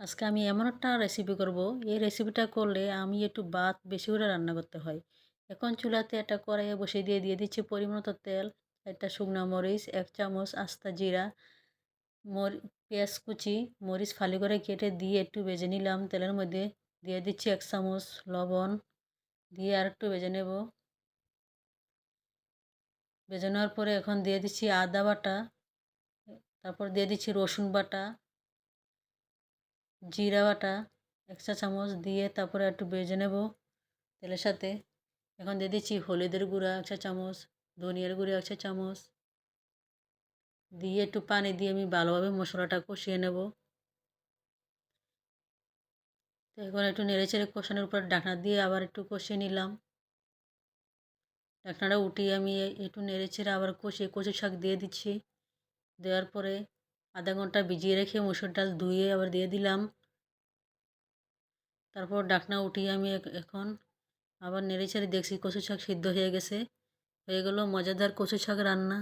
আজকে আমি এমন একটা রেসিপি করব। এই রেসিপিটা করলে আমি একটু ভাত বেশি করে রান্না করতে হয়। এখন চুলাতে একটা কড়াইয়ে বসিয়ে দিয়ে দিয়ে দিচ্ছি পরিমাণত তেল, একটা শুকনো মরিচ, এক চামচ আস্তা জিরা, মরি, পেঁয়াজ কুচি, মরিচ ফালি করে কেটে দিয়ে একটু ভেজে নিলাম। তেলের মধ্যে দিয়ে দিচ্ছি এক চামচ লবণ, দিয়ে আর একটু ভেজে নেব। ভেজে নেওয়ার পরে এখন দিয়ে দিচ্ছি আদা বাটা, তারপর দিয়ে দিচ্ছি রসুন বাটা জিরা বাটা এক চা চামচ দিয়ে তারপরে একটু বেজে নেব তেলের সাথে। এখন দিয়ে দিচ্ছি হলুদের গুঁড়া এক চা চামচ, ধনিয়ার গুঁড়ো এক চা চামচ। দিয়ে একটু পানি দিয়ে আমি ভালোভাবে মশলাটা কষিয়ে নেব। তো এখন একটু নেড়ে চেড়ে কষানোর উপর ডাকনা দিয়ে আবার একটু কষিয়ে নিলাম। ডাকনাটা উঠিয়ে আমি একটু নেড়ে চেড়ে আবার কষিয়ে কচু শাক দিয়ে দিচ্ছি। দেওয়ার পরে আধা ঘণ্টা ভিজিয়ে রেখে মুসুর ডাল ধুয়ে আবার দিয়ে দিলাম। তারপর ডাকনা উঠিয়ে আমি এখন আবার নেড়ে ছেড়ে দেখছি কচু শাক সিদ্ধ হয়ে গেছে। হয়ে গেল মজাদার কচু শাক রান্না।